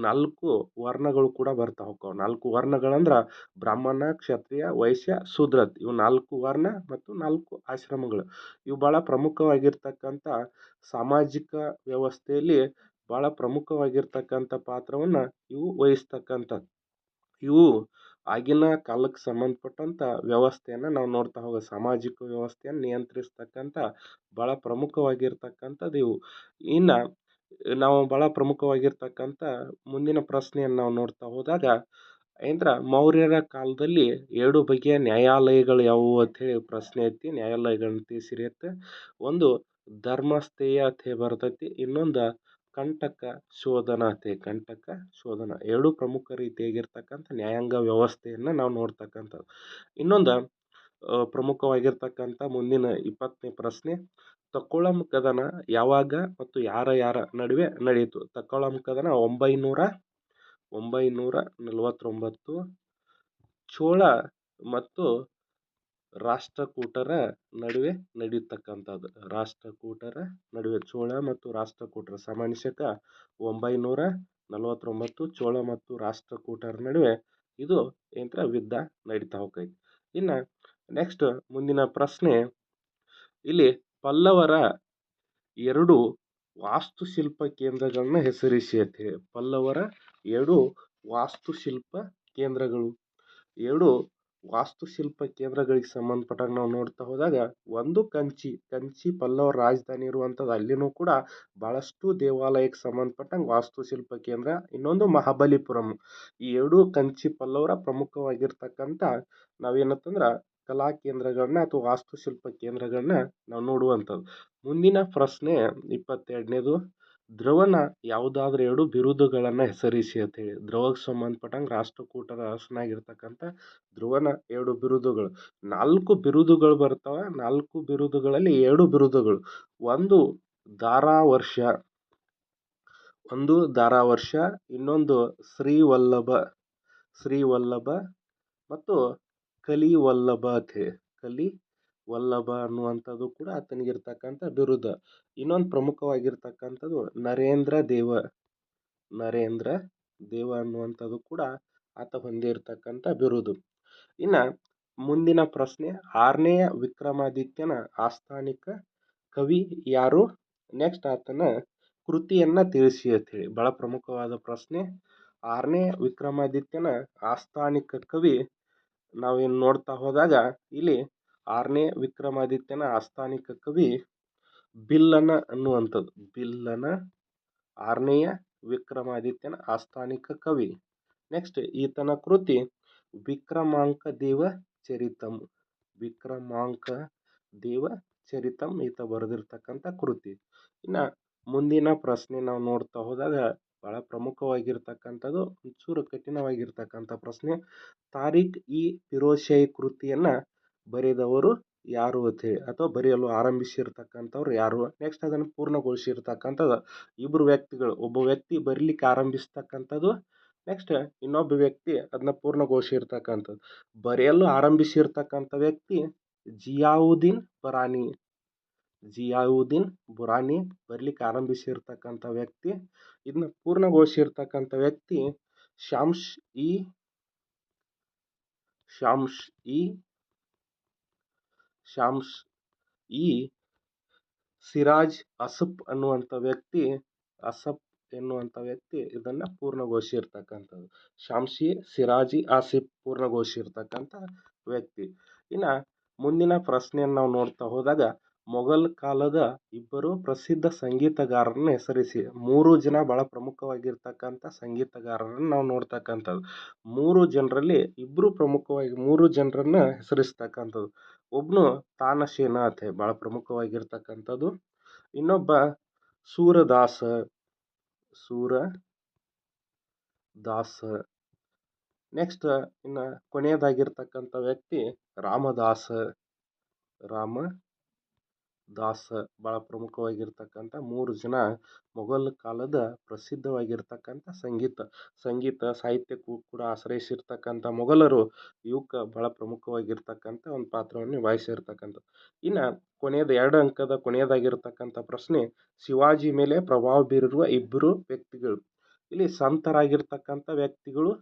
ನಾಲ್ಕು ವರ್ಣಗಳು ಕೂಡ ಬರ್ತಾ ಹೋಗ್ತಾವ ನಾಲ್ಕು ವರ್ಣಗಳಂದ್ರೆ ಬ್ರಾಹ್ಮಣ, ಕ್ಷತ್ರಿಯ, ವೈಶ್ಯ ಶೂದ್ರ ಇವು ನಾಲ್ಕು ವರ್ಣ ಮತ್ತು ನಾಲ್ಕು ಆಶ್ರಮಗಳು. ಇವು ಭಾಳ ಪ್ರಮುಖವಾಗಿರ್ತಕ್ಕಂಥ ಸಾಮಾಜಿಕ ವ್ಯವಸ್ಥೆಯಲ್ಲಿ ಭಾಳ ಪ್ರಮುಖವಾಗಿರ್ತಕ್ಕಂಥ ಪಾತ್ರವನ್ನು ಇವು ವಹಿಸ್ತಕ್ಕಂಥದ್ದು ಇವು ಆಗಿನ ಕಾಲಕ್ಕೆ ಸಂಬಂಧಪಟ್ಟಂಥ ವ್ಯವಸ್ಥೆಯನ್ನು ನಾವು ನೋಡ್ತಾ ಹೋಗೋ, ಸಾಮಾಜಿಕ ವ್ಯವಸ್ಥೆಯನ್ನು ನಿಯಂತ್ರಿಸ್ತಕ್ಕಂಥ ಭಾಳ ಪ್ರಮುಖವಾಗಿರ್ತಕ್ಕಂಥದ್ದು ಇವು. ಇನ್ನು ನಾವು ಭಾಳ ಪ್ರಮುಖವಾಗಿರ್ತಕ್ಕಂಥ ಮುಂದಿನ ಪ್ರಶ್ನೆಯನ್ನು ನಾವು ನೋಡ್ತಾ ಹೋದಾಗ ಏನಂದ್ರೆ ಮೌರ್ಯರ ಕಾಲದಲ್ಲಿ ಎರಡು ಬಗೆಯ ನ್ಯಾಯಾಲಯಗಳು ಯಾವುವು ಅಂಥೇಳಿ ಪ್ರಶ್ನೆ ಐತಿ. ಅಂತ ಒಂದು ಧರ್ಮಸ್ಥೇಯ ಅಂತ ಬರ್ತೈತಿ. ಇನ್ನೊಂದು ಕಂಟಕ ಶೋಧನ ಅಂತ ಕಂಟಕ ಶೋಧನ ಎರಡು ಪ್ರಮುಖ ರೀತಿಯಾಗಿರ್ತಕ್ಕಂಥ ನ್ಯಾಯಾಂಗ ವ್ಯವಸ್ಥೆಯನ್ನು ನಾವು ನೋಡ್ತಕ್ಕಂಥದ್ದು. ಇನ್ನೊಂದು ಪ್ರಮುಖವಾಗಿರ್ತಕ್ಕಂಥ ಮುಂದಿನ ಇಪ್ಪತ್ತನೇ ಪ್ರಶ್ನೆ ತಕ್ಕೊಳಂ ಕದನ ಯಾವಾಗ ಮತ್ತು ಯಾರ ಯಾರ ನಡುವೆ ನಡೆಯಿತು ತಕ್ಕೊಳಂ ಕದನ ಒಂಬೈನೂರ ಒಂಬೈನೂರ ನಲವತ್ತೊಂಬತ್ತು, ಚೋಳ ಮತ್ತು ರಾಷ್ಟ್ರಕೂಟರ ನಡುವೆ ನಡೆಯತಕ್ಕಂಥದ್ದು ರಾಷ್ಟ್ರಕೂಟರ ನಡುವೆ ಚೋಳ ಮತ್ತು ರಾಷ್ಟ್ರಕೂಟರ ಸಾಮಾನ್ಯಶಕ ಒಂಬೈನೂರ ನಲವತ್ತೊಂಬತ್ತು, ಚೋಳ ಮತ್ತು ರಾಷ್ಟ್ರಕೂಟರ ನಡುವೆ ಇದು ಏನಂದ್ರೆ ಯುದ್ಧ ನಡೀತಾ ಹೋಗೈತಿ. ಇನ್ನು ನೆಕ್ಸ್ಟ್ ಮುಂದಿನ ಪ್ರಶ್ನೆ, ಇಲ್ಲಿ ಪಲ್ಲವರ ಎರಡು ವಾಸ್ತುಶಿಲ್ಪ ಕೇಂದ್ರಗಳನ್ನ ಹೆಸರಿಸಿ ಅಂತ ಪಲ್ಲವರ ಎರಡು ವಾಸ್ತುಶಿಲ್ಪ ಕೇಂದ್ರಗಳು. ಎರಡು ವಾಸ್ತುಶಿಲ್ಪ ಕೇಂದ್ರಗಳಿಗೆ ಸಂಬಂಧಪಟ್ಟಾಗ ನಾವು ನೋಡ್ತಾ ಹೋದಾಗ, ಒಂದು ಕಂಚಿ ಕಂಚಿ ಪಲ್ಲವ ರಾಜಧಾನಿ ಇರುವಂಥದ್ದು ಅಲ್ಲಿನೂ ಕೂಡ ಭಾಳಷ್ಟು ದೇವಾಲಯಕ್ಕೆ ಸಂಬಂಧಪಟ್ಟಂಗೆ ವಾಸ್ತುಶಿಲ್ಪ ಕೇಂದ್ರ, ಇನ್ನೊಂದು ಮಹಾಬಲಿಪುರಂ. ಈ ಎರಡೂ ಕಂಚಿ ಪಲ್ಲವರ ಪ್ರಮುಖವಾಗಿರ್ತಕ್ಕಂಥ ನಾವೇನಂತಂದ್ರೆ ಕಲಾ ಕೇಂದ್ರಗಳನ್ನ ಅಥವಾ ವಾಸ್ತುಶಿಲ್ಪ ಕೇಂದ್ರಗಳನ್ನ ನಾವು ನೋಡುವಂಥದ್ದು ಮುಂದಿನ ಪ್ರಶ್ನೆ ಇಪ್ಪತ್ತೆರಡನೇದು. ದ್ರವನ ಯಾವುದಾದ್ರು ಎರಡು ಬಿರುದುಗಳನ್ನು ಹೆಸರಿಸಿ ಅಂತೇಳಿ ದ್ರವಕ್ಕೆ ಸಂಬಂಧಪಟ್ಟಂಗೆ ರಾಷ್ಟ್ರಕೂಟರ ಅರಸನಾಗಿರ್ತಕ್ಕಂಥ ಧ್ರುವನ ಎರಡು ಬಿರುದುಗಳು. ನಾಲ್ಕು ಬಿರುದುಗಳು ಬರ್ತವೆ, ನಾಲ್ಕು ಬಿರುದುಗಳಲ್ಲಿ ಎರಡು ಬಿರುದುಗಳು. ಒಂದು ಧಾರಾವರ್ಷ ಒಂದು ಧಾರಾವರ್ಷ, ಇನ್ನೊಂದು ಶ್ರೀವಲ್ಲಭ ಶ್ರೀವಲ್ಲಭ ಮತ್ತು ಕಲಿವಲ್ಲಭ ಅಂತ ಕಲಿ ವಲ್ಲಭ ಅನ್ನುವಂಥದ್ದು ಕೂಡ ಆತನಿಗಿರ್ತಕ್ಕಂಥ ಬಿರುದು. ಇನ್ನೊಂದು ಪ್ರಮುಖವಾಗಿರ್ತಕ್ಕಂಥದ್ದು ನರೇಂದ್ರ ದೇವ. ನರೇಂದ್ರ ದೇವ ಅನ್ನುವಂಥದ್ದು ಕೂಡ ಆತ ಹೊಂದಿರತಕ್ಕಂಥ ಬಿರುದು. ಇನ್ನು ಮುಂದಿನ ಪ್ರಶ್ನೆ, ಆರನೆಯ ವಿಕ್ರಮಾದಿತ್ಯನ ಆಸ್ಥಾನಿಕ ಕವಿ ಯಾರು? ನೆಕ್ಸ್ಟ್ ಆತನ ಕೃತಿಯನ್ನು ತಿಳಿಸಿ ಅಂಥೇಳಿ ಭಾಳ ಪ್ರಮುಖವಾದ ಪ್ರಶ್ನೆ ಆರನೇ ವಿಕ್ರಮಾದಿತ್ಯನ ಆಸ್ಥಾನಿಕ ಕವಿ ನಾವೇನು ನೋಡ್ತಾ ಹೋದಾಗ ಇಲ್ಲಿ ಆರನೇ ವಿಕ್ರಮಾದಿತ್ಯನ ಆಸ್ಥಾನಿಕ ಕವಿ ಬಿಲ್ಲನ ಅನ್ನುವಂಥದ್ದು. ಬಿಲ್ಲನ ಆರನೆಯ ವಿಕ್ರಮಾದಿತ್ಯನ ಆಸ್ಥಾನಿಕ ಕವಿ. ನೆಕ್ಸ್ಟ್ ಈತನ ಕೃತಿ ವಿಕ್ರಮಾಂಕ ದೇವ ಚರಿತಂ. ವಿಕ್ರಮಾಂಕ ದೇವ ಚರಿತಂ ಈತ ಬರೆದಿರ್ತಕ್ಕಂಥ ಕೃತಿ. ಇನ್ನು ಮುಂದಿನ ಪ್ರಶ್ನೆ ನಾವು ನೋಡ್ತಾ ಹೋದಾಗ ಭಾಳ ಪ್ರಮುಖವಾಗಿರ್ತಕ್ಕಂಥದ್ದು, ಒಂಚೂರು ಕಠಿಣವಾಗಿರ್ತಕ್ಕಂಥ ಪ್ರಶ್ನೆ. ತಾರಿಖ್ ಇ ಫಿರೋಜ್ ಶಾಹಿ ಕೃತಿಯನ್ನು ಬರೆದವರು ಯಾರು ಅಂತೇಳಿ ಅಥವಾ ಬರೆಯಲು ಆರಂಭಿಸಿರ್ತಕ್ಕಂಥವ್ರು ಯಾರು? ನೆಕ್ಸ್ಟ್ ಅದನ್ನು ಪೂರ್ಣಗೊಳಿಸಿರ್ತಕ್ಕಂಥದ್ದು ಇಬ್ಬರು ವ್ಯಕ್ತಿಗಳು. ಒಬ್ಬ ವ್ಯಕ್ತಿ ಬರೀಲಿಕ್ಕೆ ಆರಂಭಿಸ್ತಕ್ಕಂಥದ್ದು ನೆಕ್ಸ್ಟ್ ಇನ್ನೊಬ್ಬ ವ್ಯಕ್ತಿ ಅದನ್ನ ಪೂರ್ಣಗೊಳಿಸಿರ್ತಕ್ಕಂಥದ್ದು. ಬರೆಯಲು ಆರಂಭಿಸಿರ್ತಕ್ಕಂಥ ವ್ಯಕ್ತಿ ಜಿಯಾವುದ್ದೀನ್ ಬರಾನಿ. ಜಿಯಾವುದ್ದೀನ್ ಬುರಾನಿ ಬರಲಿಕ್ಕೆ ಆರಂಭಿಸಿರ್ತಕ್ಕಂಥ ವ್ಯಕ್ತಿ. ಇದನ್ನ ಪೂರ್ಣಗೊಳಿಸಿರ್ತಕ್ಕಂಥ ವ್ಯಕ್ತಿ ಶಾಂಶ್ ಇ ಶಾಂಶ್ ಇ ಶಾಮ್ಸ್ ಈ ಸಿರಾಜ್ ಅಸಫ್ ಅನ್ನುವಂಥ ವ್ಯಕ್ತಿ ಅಸಫ್ ಎನ್ನುವಂಥ ವ್ಯಕ್ತಿ ಇದನ್ನು ಪೂರ್ಣಗೊಳಿಸಿರ್ತಕ್ಕಂಥದ್ದು ಶಾಮ್ಸಿ ಸಿರಾಜಿ ಆಸಿಫ್ ಪೂರ್ಣಗೊಳಿಸಿರ್ತಕ್ಕಂಥ ವ್ಯಕ್ತಿ. ಇನ್ನು ಮುಂದಿನ ಪ್ರಶ್ನೆಯನ್ನು ನಾವು ನೋಡ್ತಾ ಹೋದಾಗ, ಮೊಘಲ್ ಕಾಲದ ಇಬ್ಬರು ಪ್ರಸಿದ್ಧ ಸಂಗೀತಗಾರರನ್ನು ಹೆಸರಿಸಿ, ಮೂರು ಜನ ಭಾಳ ಪ್ರಮುಖವಾಗಿರ್ತಕ್ಕಂಥ ಸಂಗೀತಗಾರರನ್ನು ನಾವು ನೋಡ್ತಕ್ಕಂಥದ್ದು. ಮೂರು ಜನರಲ್ಲಿ ಇಬ್ಬರು ಪ್ರಮುಖವಾಗಿ, ಮೂರು ಜನರನ್ನು ಹೆಸರಿಸ್ತಕ್ಕಂಥದ್ದು. ಒಬ್ಬನು ತಾನಸೇನಾಥೆ ಭಾಳ ಪ್ರಮುಖವಾಗಿರ್ತಕ್ಕಂಥದ್ದು. ಇನ್ನೊಬ್ಬ ಸೂರದಾಸ ಸೂರ ದಾಸ. ನೆಕ್ಸ್ಟ್ ಇನ್ನು ಕೊನೆಯದಾಗಿರ್ತಕ್ಕಂಥ ವ್ಯಕ್ತಿ ರಾಮದಾಸ ರಾಮ ದಾಸ ಭಾಳ ಪ್ರಮುಖವಾಗಿರ್ತಕ್ಕಂಥ ಮೂರು ಜನ ಮೊಘಲ್ ಕಾಲದ ಪ್ರಸಿದ್ಧವಾಗಿರ್ತಕ್ಕಂಥ ಸಂಗೀತ. ಸಂಗೀತ, ಸಾಹಿತ್ಯಕ್ಕೂ ಕೂಡ ಆಶ್ರಯಿಸಿರ್ತಕ್ಕಂಥ ಮೊಘಲರು ಇವಕ್ಕೆ ಭಾಳ ಪ್ರಮುಖವಾಗಿರ್ತಕ್ಕಂಥ ಒಂದು ಪಾತ್ರವನ್ನು ನಿಭಾಯಿಸಿರ್ತಕ್ಕಂಥದ್ದು ಇನ್ನು ಕೊನೆಯದು ಎರಡು ಅಂಕದ ಕೊನೆಯದಾಗಿರ್ತಕ್ಕಂಥ ಪ್ರಶ್ನೆ, ಶಿವಾಜಿ ಮೇಲೆ ಪ್ರಭಾವ ಬೀರಿರುವ ಇಬ್ಬರು ವ್ಯಕ್ತಿಗಳು. ಇಲ್ಲಿ ಸಂತರಾಗಿರ್ತಕ್ಕಂಥ ವ್ಯಕ್ತಿಗಳು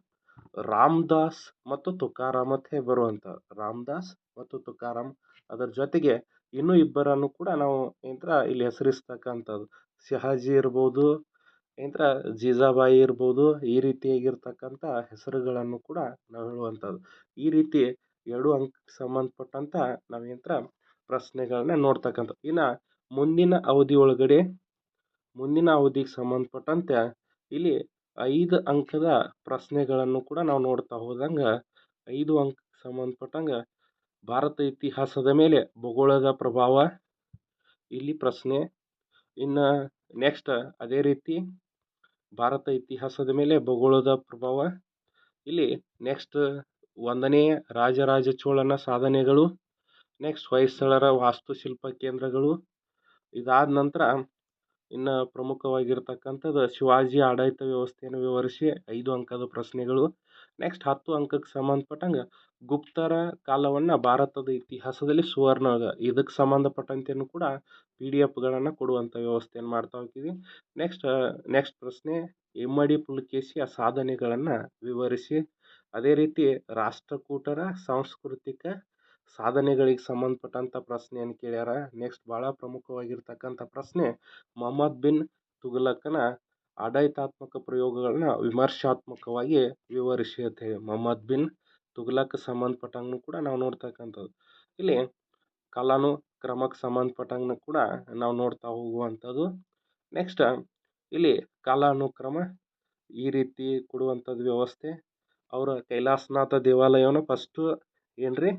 ರಾಮದಾಸ್ ಮತ್ತು ತುಕಾರಾಮ್ ಅಂತ ಬರುವಂಥ ರಾಮದಾಸ್ ಮತ್ತು ತುಕಾರಾಮ್ ಅದರ ಜೊತೆಗೆ ಇನ್ನೂ ಇಬ್ಬರನ್ನು ಕೂಡ ನಾವು ಏನಂತರ ಇಲ್ಲಿ ಹೆಸರಿಸ್ತಕ್ಕಂಥದ್ದು. ಶಹಾಜಿ ಇರ್ಬೋದು ಏನಂತ್ರ ಜೀಜಾಬಾಯಿ ಇರ್ಬೋದು, ಈ ರೀತಿಯಾಗಿರ್ತಕ್ಕಂಥ ಹೆಸರುಗಳನ್ನು ಕೂಡ ನಾವು ಹೇಳುವಂಥದ್ದು. ಈ ರೀತಿ ಎರಡು ಅಂಕಕ್ಕೆ ಸಂಬಂಧಪಟ್ಟಂಥ ನಾವೇಂತ್ರ ಪ್ರಶ್ನೆಗಳನ್ನ ನೋಡ್ತಕ್ಕಂಥದ್ದು. ಇನ್ನು ಮುಂದಿನ ಅವಧಿ ಒಳಗಡೆ, ಮುಂದಿನ ಅವಧಿಗೆ ಸಂಬಂಧಪಟ್ಟಂತೆ ಇಲ್ಲಿ ಐದು ಅಂಕದ ಪ್ರಶ್ನೆಗಳನ್ನು ಕೂಡ ನಾವು ನೋಡ್ತಾ ಹೋದಂಗೆ, ಐದು ಅಂಕಕ್ಕೆ ಸಂಬಂಧಪಟ್ಟಂಗೆ ಭಾರತ ಇತಿಹಾಸದ ಮೇಲೆ ಭೂಗೋಳದ ಪ್ರಭಾವ, ಇಲ್ಲಿ ಪ್ರಶ್ನೆ. ಇನ್ನು ನೆಕ್ಸ್ಟ್ ಅದೇ ರೀತಿ ಭಾರತ ಇತಿಹಾಸದ ಮೇಲೆ ಭೂಗೋಳದ ಪ್ರಭಾವ, ಇಲ್ಲಿ ನೆಕ್ಸ್ಟ್ ಒಂದನೇ ರಾಜರಾಜ ಚೋಳನ ಸಾಧನೆಗಳು ನೆಕ್ಸ್ಟ್ ಹೊಯ್ಸಳರ ವಾಸ್ತುಶಿಲ್ಪ ಕೇಂದ್ರಗಳು, ಇದಾದ ನಂತರ ಇನ್ನು ಪ್ರಮುಖವಾಗಿರ್ತಕ್ಕಂಥದ್ದು ಶಿವಾಜಿ ಆಡಳಿತ ವ್ಯವಸ್ಥೆಯನ್ನು ವಿವರಿಸಿ ಐದು ಅಂಕದ ಪ್ರಶ್ನೆಗಳು. ನೆಕ್ಸ್ಟ್ ಹತ್ತು ಅಂಕಕ್ಕೆ ಸಂಬಂಧಪಟ್ಟಂಗೆ ಗುಪ್ತರ ಕಾಲವನ್ನು ಭಾರತದ ಇತಿಹಾಸದಲ್ಲಿ ಸುವರ್ಣ ಇದಕ್ಕೆ ಸಂಬಂಧಪಟ್ಟಂತೆಯೂ ಕೂಡ ಪಿ ಡಿ ಎಫ್ಗಳನ್ನು ಕೊಡುವಂಥ ವ್ಯವಸ್ಥೆಯನ್ನು ಮಾಡ್ತಾ ಹೋಗ್ತೀವಿ ನೆಕ್ಸ್ಟ್ ನೆಕ್ಸ್ಟ್ ಪ್ರಶ್ನೆ ಇಮ್ಮಡಿ ಪುಲಕೇಶಿಯ ಸಾಧನೆಗಳನ್ನು ವಿವರಿಸಿ. ಅದೇ ರೀತಿ ರಾಷ್ಟ್ರಕೂಟರ ಸಾಂಸ್ಕೃತಿಕ ಸಾಧನೆಗಳಿಗೆ ಸಂಬಂಧಪಟ್ಟಂಥ ಪ್ರಶ್ನೆಯನ್ನು ಕೇಳ್ಯಾರ. ನೆಕ್ಸ್ಟ್ ಭಾಳ ಪ್ರಮುಖವಾಗಿರ್ತಕ್ಕಂಥ ಪ್ರಶ್ನೆ, ಮೊಹಮ್ಮದ್ ಬಿನ್ ತುಘಲಕನ ಆಡಳಿತಾತ್ಮಕ ಪ್ರಯೋಗಗಳನ್ನ ವಿಮರ್ಶಾತ್ಮಕವಾಗಿ ವಿವರಿಸಿ ಅಂತ ಹೇಳಿ. ಮೊಹಮ್ಮದ್ ಬಿನ್ ತುಘಲಕ್ ಸಂಬಂಧಪಟ್ಟಂಗೂ ಕೂಡ ನಾವು ನೋಡ್ತಕ್ಕಂಥದ್ದು. ಇಲ್ಲಿ ಕಾಲಾನುಕ್ರಮಕ್ಕೆ ಸಂಬಂಧಪಟ್ಟಂಗೂ ಕೂಡ ನಾವು ನೋಡ್ತಾ ಹೋಗುವಂಥದ್ದು. ನೆಕ್ಸ್ಟ್ ಇಲ್ಲಿ ಕಾಲಾನುಕ್ರಮ ಈ ರೀತಿ ಕೊಡುವಂಥದ್ದು ವ್ಯವಸ್ಥೆ. ಅವರ ಕೈಲಾಸನಾಥ ದೇವಾಲಯವನ್ನು ಫಸ್ಟು ಏನ್ರಿ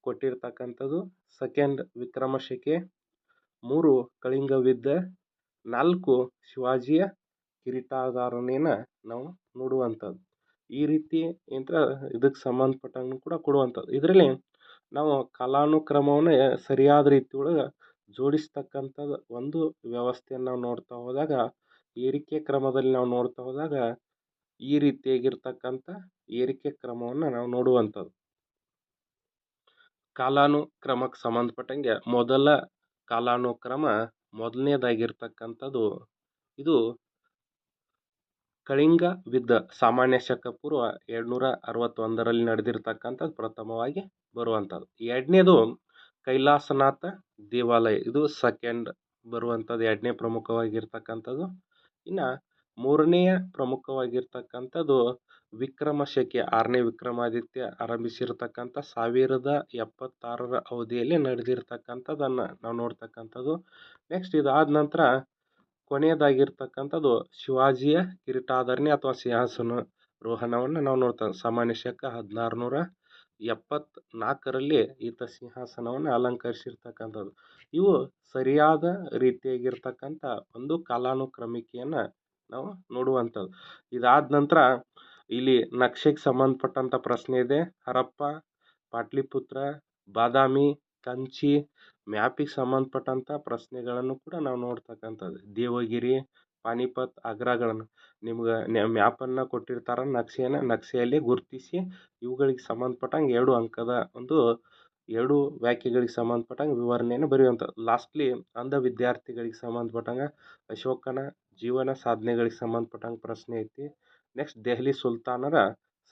ಕೊಟ್ಟಿರ್ತಕ್ಕಂಥದ್ದು. ಸೆಕೆಂಡ್ ವಿಕ್ರಮ ಶಕೆ ಮೂರು ಕಳಿಂಗ ನಾಲ್ಕು ಶಿವಾಜಿಯ ಕಿರೀಟಧಾರಣೆನ ನಾವು ನೋಡುವಂಥದ್ದು. ಈ ರೀತಿ ಇಂಥ ಇದಕ್ಕೆ ಸಂಬಂಧಪಟ್ಟಂಗೂ ಕೂಡ ಕೊಡುವಂಥದ್ದು. ಇದರಲ್ಲಿ ನಾವು ಕಾಲಾನುಕ್ರಮವನ್ನ ಸರಿಯಾದ ರೀತಿ ಒಳಗೆ ಜೋಡಿಸ್ತಕ್ಕಂಥದ್ದು ಒಂದು ವ್ಯವಸ್ಥೆಯನ್ನು ನಾವು ನೋಡ್ತಾ ಹೋದಾಗ, ಏರಿಕೆ ಕ್ರಮದಲ್ಲಿ ನಾವು ನೋಡ್ತಾ ಹೋದಾಗ ಈ ರೀತಿಯಾಗಿರ್ತಕ್ಕಂಥ ಏರಿಕೆ ಕ್ರಮವನ್ನು ನಾವು ನೋಡುವಂಥದ್ದು. ಕಾಲಾನುಕ್ರಮಕ್ಕೆ ಸಂಬಂಧಪಟ್ಟಂಗೆ ಮೊದಲ ಕಾಲಾನುಕ್ರಮ ಮೊದಲನೇದಾಗಿರ್ತಕ್ಕಂಥದ್ದು ಇದು ಕಳಿಂಗ ವಿದ್ ಸಾಮಾನ್ಯ ಶಕ ಪೂರ್ವ ಎರಡುನೂರ ಅರವತ್ತೊಂದರಲ್ಲಿ ನಡೆದಿರ್ತಕ್ಕಂಥದ್ದು ಪ್ರಥಮವಾಗಿ ಬರುವಂಥದ್ದು. ಎರಡನೇದು ಕೈಲಾಸನಾಥ ದೇವಾಲಯ. ಇದು ಸೆಕೆಂಡ್ ಬರುವಂಥದ್ದು, ಎರಡನೇ ಪ್ರಮುಖವಾಗಿರ್ತಕ್ಕಂಥದ್ದು. ಇನ್ನು ಮೂರನೆಯ ಪ್ರಮುಖವಾಗಿರ್ತಕ್ಕಂಥದ್ದು ವಿಕ್ರಮ ಶಕೆ. ಆರನೇ ವಿಕ್ರಮಾದಿತ್ಯ ಆರಂಭಿಸಿರ್ತಕ್ಕಂಥ ಸಾವಿರದ ಎಪ್ಪತ್ತಾರರ ಅವಧಿಯಲ್ಲಿ ನಡೆದಿರ್ತಕ್ಕಂಥದ್ದನ್ನು ನಾವು ನೋಡ್ತಕ್ಕಂಥದ್ದು. ನೆಕ್ಸ್ಟ್ ಇದಾದ ನಂತರ ಕೊನೆಯದಾಗಿರ್ತಕ್ಕಂಥದ್ದು ಶಿವಾಜಿಯ ಕಿರೀಟಾಧರಣೆ ಅಥವಾ ಸಿಂಹಾಸನ ರೋಹಣವನ್ನು ನಾವು ನೋಡ್ತಾ ಸಾಮಾನ್ಯ ಶಕ ಹದಿನಾರು ನೂರ ಎಪ್ಪತ್ನಾಲ್ಕರಲ್ಲಿ ಈತ ಸಿಂಹಾಸನವನ್ನು ಅಲಂಕರಿಸಿರ್ತಕ್ಕಂಥದ್ದು. ಇವು ಸರಿಯಾದ ರೀತಿಯಾಗಿರ್ತಕ್ಕಂಥ ಒಂದು ಕಾಲಾನುಕ್ರಮಿಕೆಯನ್ನು ನಾವು ನೋಡುವಂಥದ್ದು. ಇದಾದ ನಂತರ ಇಲ್ಲಿ ನಕ್ಷೆಗೆ ಸಂಬಂಧಪಟ್ಟಂಥ ಪ್ರಶ್ನೆ ಇದೆ. ಹರಪ್ಪ, ಪಾಟ್ಲಿಪುತ್ರ, ಬಾದಾಮಿ ಕಂಚಿ, ಮ್ಯಾಪಿಗೆ ಸಂಬಂಧಪಟ್ಟಂಥ ಪ್ರಶ್ನೆಗಳನ್ನು ಕೂಡ ನಾವು ನೋಡ್ತಕ್ಕಂಥದ್ದು. ದೇವಗಿರಿ, ಪಾನಿಪತ್ ಆಗ್ರಾಗಳನ್ನು ನಿಮ್ಗೆ ಮ್ಯಾಪನ್ನು ಕೊಟ್ಟಿರ್ತಾರೆ ನಕ್ಷೆಯನ್ನು ನಕ್ಷೆಯಲ್ಲಿ ಗುರುತಿಸಿ ಇವುಗಳಿಗೆ ಸಂಬಂಧಪಟ್ಟಂಗೆ ಎರಡು ಅಂಕದ ಒಂದು ಎರಡು ವ್ಯಾಖ್ಯೆಗಳಿಗೆ ಸಂಬಂಧಪಟ್ಟಂಗೆ ವಿವರಣೆಯನ್ನು ಬರೆಯುವಂಥದ್ದು ಲಾಸ್ಟ್ಲಿ ಅಂಧ ವಿದ್ಯಾರ್ಥಿಗಳಿಗೆ ಸಂಬಂಧಪಟ್ಟಂಗೆ ಅಶೋಕನ ಜೀವನ ಸಾಧನೆಗಳಿಗೆ ಸಂಬಂಧಪಟ್ಟಂಗೆ ಪ್ರಶ್ನೆ ಐತಿ. ನೆಕ್ಸ್ಟ್ ದೆಹಲಿ ಸುಲ್ತಾನರ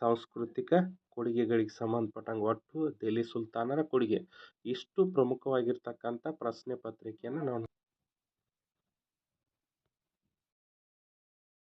ಸಾಂಸ್ಕೃತಿಕ ಕೊಡುಗೆಗಳಿಗೆ ಸಂಬಂಧಪಟ್ಟಂಗೆ ಒಟ್ಟು ದೆಹಲಿ ಸುಲ್ತಾನರ ಕೊಡುಗೆ. ಇಷ್ಟು ಪ್ರಮುಖವಾಗಿರ್ತಕ್ಕಂಥ ಪ್ರಶ್ನೆ ಪತ್ರಿಕೆಯನ್ನು ನಾವು